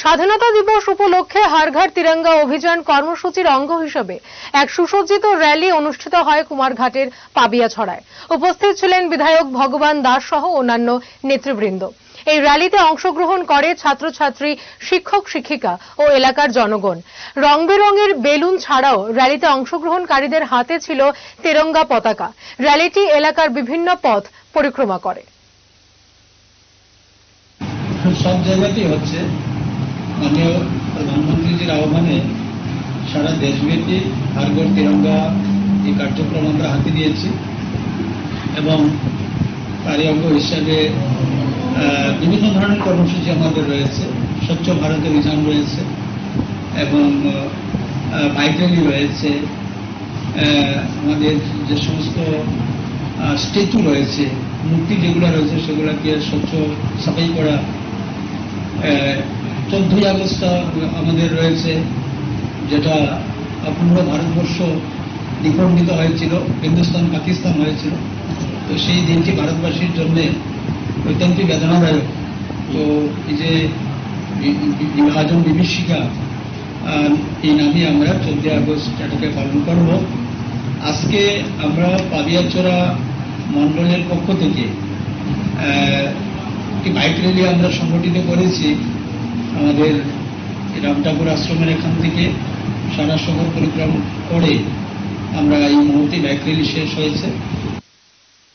স্বাধীনতা দিবস উপলক্ষে হারঘাট তিরঙ্গা অভিযান কর্মসূচির অঙ্গ হিসেবে এক সুসজ্জিত র্যালি অনুষ্ঠিত হয় কুমারঘাটের পাবিয়াছড়ায়। উপস্থিত ছিলেন বিধায়ক ভগবান দাস সহ অন্যান্য নেতৃবৃন্দ। এই র্যালিতে অংশগ্রহণ করে ছাত্রছাত্রী, শিক্ষক, শিক্ষিকা ও এলাকার জনগণ। রং বেরঙের বেলুন ছাড়াও র্যালিতে অংশগ্রহণকারীদের হাতে ছিল তেরঙ্গা পতাকা। র্যালিটি এলাকার বিভিন্ন পথ পরিক্রমা করে। সব জায়গাতেই হচ্ছে। মাননীয় প্রধানমন্ত্রীজির আহ্বানে সারা দেশব্যাপী হারগড় তিরঙ্গা এই কার্যক্রম আমরা হাতে দিয়েছি এবং তারই অঙ্গ হিসাবে বিভিন্ন ধরনের কর্মসূচি আমাদের রয়েছে। স্বচ্ছ ভারত অভিযান রয়েছে এবং বাইক র্যালি রয়েছে। আমাদের যে সমস্ত স্ট্যাচু রয়েছে, মূর্তি যেগুলো রয়েছে সেগুলোকে স্বচ্ছ, সাফাই করা চোদ্দই আগস্ট আমাদের রয়েছে, যেটা পুরো ভারতবর্ষ দ্বিখণ্ডিত হয়েছিল, হিন্দুস্তান, পাকিস্তান হয়েছিল। তো সেই দিনটি ভারতবাসীর জন্যে অত্যন্ত বেদনাদায়ক। তো এই যে বিভাজন বিভীষিকা এই নামে আমরা চোদ্দই আগস্ট এটাকে পালন করব। আজকে আমরা পাবিয়াচোরা মণ্ডলের পক্ষ থেকে একটি বাইক র্যালি আমরা সংগঠিত করেছি। আমাদের রামঠাকুর রাম ঠাকুর আশ্রমের এখান থেকে সারা শহর পরিক্রম করে আমরা এই মুহূর্তে বাইক শেষ হয়েছে।